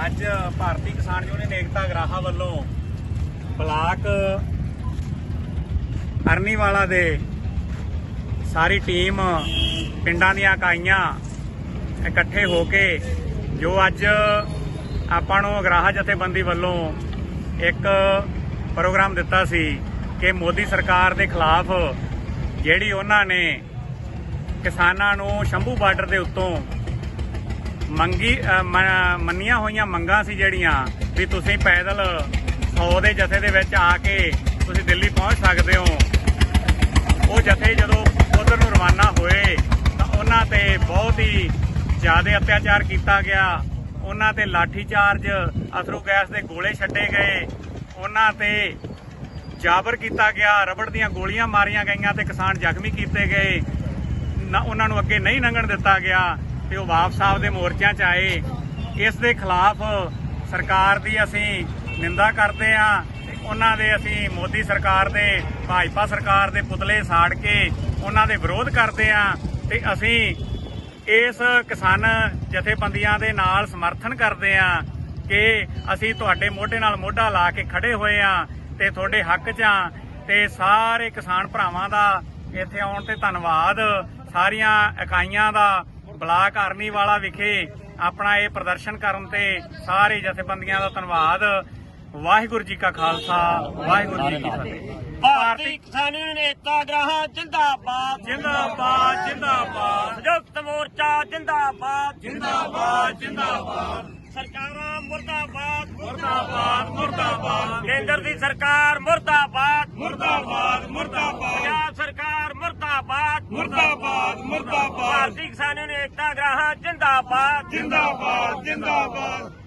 ਅੱਜ ਭਾਰਤੀ ਕਿਸਾਨ ਯੂਨੀਅਨ ਏਕਤਾ ਗਰਾਹਾ ਵੱਲੋਂ ਬਲਾਕ ਅਰਨੀਵਾਲਾ ਦੇ ਸਾਰੀ ਟੀਮ ਪਿੰਡਾਂ ਦੀਆਂ ਇਕਾਈਆਂ ਇਕੱਠੇ ਹੋ ਕੇ ਜੋ ਅੱਜ ਆਪਾਂ ਨੂੰ ਗਰਾਹਾ ਜਥੇਬੰਦੀ ਵੱਲੋਂ ਇੱਕ ਪ੍ਰੋਗਰਾਮ ਦਿੱਤਾ ਸੀ ਕਿ ਮੋਦੀ ਸਰਕਾਰ ਦੇ ਖਿਲਾਫ ਜਿਹੜੀ ਉਹਨਾਂ ਨੇ ਕਿਸਾਨਾਂ ਨੂੰ ਸ਼ੰਭੂ ਬਾਰਡਰ ਦੇ ਉੱਤੋਂ ਮੰਗੀ ਮੰਨੀਆਂ ਹੋਈਆਂ ਮੰਗਾਂ ਸੀ ਜਿਹੜੀਆਂ ਵੀ ਤੁਸੀਂ ਪੈਦਲ 100 ਦੇ ਜਥੇ ਦੇ ਵਿੱਚ ਆ ਕੇ ਤੁਸੀਂ ਦਿੱਲੀ ਪਹੁੰਚ ਸਕਦੇ ਹੋ। ਉਹ ਜਥੇ ਜਦੋਂ ਉਧਰ ਨੂੰ ਰਵਾਨਾ ਹੋਏ, ਤਾਂ ਉਹਨਾਂ ਤੇ ਬਹੁਤ ਹੀ ਜ਼ਿਆਦਾ ਅਤਿਆਚਾਰ ਕੀਤਾ ਗਿਆ। ਉਹਨਾਂ ਤੇ ਲਾਠੀ ਚਾਰਜ, ਅਥਰੂ ਗੈਸ ਦੇ ਗੋਲੇ ਛੱਡੇ ਗਏ। ਉਹਨਾਂ ਤੇ ਜਾਬਰ ਕੀਤਾ ਗਿਆ, ਰਬੜ ਦੀਆਂ ਗੋਲੀਆਂ ਮਾਰੀਆਂ ਗਈਆਂ ਤੇ ਕਿਸਾਨ ਜ਼ਖਮੀ ਕੀਤੇ ਗਏ। ਨਾ, ਉਹਨਾਂ ਨੂੰ ਅੱਗੇ ਨਹੀਂ ਲੰਘਣ ਦਿੱਤਾ ਗਿਆ। ਤੇ ਉਹ ਵਾਪਸ ਆਪਦੇ ਮੋਰਚਿਆਂ 'ਚ ਆਏ। ਇਸ ਦੇ ਖਿਲਾਫ ਸਰਕਾਰ ਦੀ ਅਸੀਂ ਨਿੰਦਾ ਕਰਦੇ ਹਾਂ ਉਹਨਾਂ ਦੇ ਅਸੀਂ ਮੋਦੀ ਸਰਕਾਰ ਦੇ, ਭਾਜਪਾ ਸਰਕਾਰ ਦੇ ਪੁਤਲੇ ਸਾੜ ਕੇ ਉਹਨਾਂ ਦੇ ਵਿਰੋਧ ਕਰਦੇ ਹਾਂ ਤੇ ਅਸੀਂ ਇਸ ਕਿਸਾਨ ਜਥੇਬੰਦੀਆਂ ਦੇ ਨਾਲ ਸਮਰਥਨ ਕਰਦੇ ਹਾਂ ਕਿ ਅਸੀਂ ਤੁਹਾਡੇ ਮੋਢੇ ਨਾਲ ਮੋਢਾ ਲਾ ਕੇ ਖੜੇ ਹੋਏ ਹਾਂ ਤੇ ਤੁਹਾਡੇ ਹੱਕ 'ਚ ਹਾਂ ਤੇ ਸਾਰੇ ਕਿਸਾਨ ਭਰਾਵਾਂ ਦਾ ਇੱਥੇ ਆਉਣ ਤੇ ਧੰਨਵਾਦ। ਸਾਰੀਆਂ ਇਕਾਈਆਂ ਦਾ ਬਲਾਕ ਅਰਨੀ ਵਾਲਾ ਵਿਖੇ ਆਪਣਾ ਇਹ ਪ੍ਰਦਰਸ਼ਨ ਕਰਨ ਤੇ ਸਾਰੇ ਜਥੇਬੰਦੀਆਂ ਦਾ ਧੰਨਵਾਦ। ਵਾਹਿਗੁਰੂ ਜੀ ਕਾ ਖਾਲਸਾ ਵਾਹਿਗੁਰੂ ਜੀ ਕੀ ਫਤਿਹ। ਭਾਰਤੀ ਕਿਸਾਨ ਨੇਤਾ ਗ੍ਰਾਹਾਂ ਜਿੰਦਾਬਾਦ। ਜਿੰਦਾਬਾਦ ਜਿੰਦਾਬਾਦ। ਸੰਯੁਕਤ ਮੋਰਚਾ ਜਿੰਦਾਬਾਦ। ਜਿੰਦਾਬਾਦ ਜਿੰਦਾਬਾਦ। ਸਰਕਾਰਾਂ ਮੁਰਦਾਬਾਦ। ਮੁਰਦਾਬਾਦ ਮੁਰਦਾਬਾਦ। ਕੇਂਦਰ ਦੀ ਸਰਕਾਰ ਮੁਰਦਾਬਾਦ ਮੁਰਦਾਬਾਦ ਮੁਰਦਾਬਾਦ ਪੰਜਾਬ ਸਰਕਾਰ ਮੁਰਦਾਬਾਦ ਮੁਰਦਾਬਾਦ ਮੁਰਦਾਬਾਦ ਭਾਰਤੀ ਕਿਸਾਨ ਨੇਤਾ ਗ੍ਰਾਹਾਂ ਜਿੰਦਾਬਾਦ। ਜਿੰਦਾਬਾਦ ਜਿੰਦਾਬਾਦ।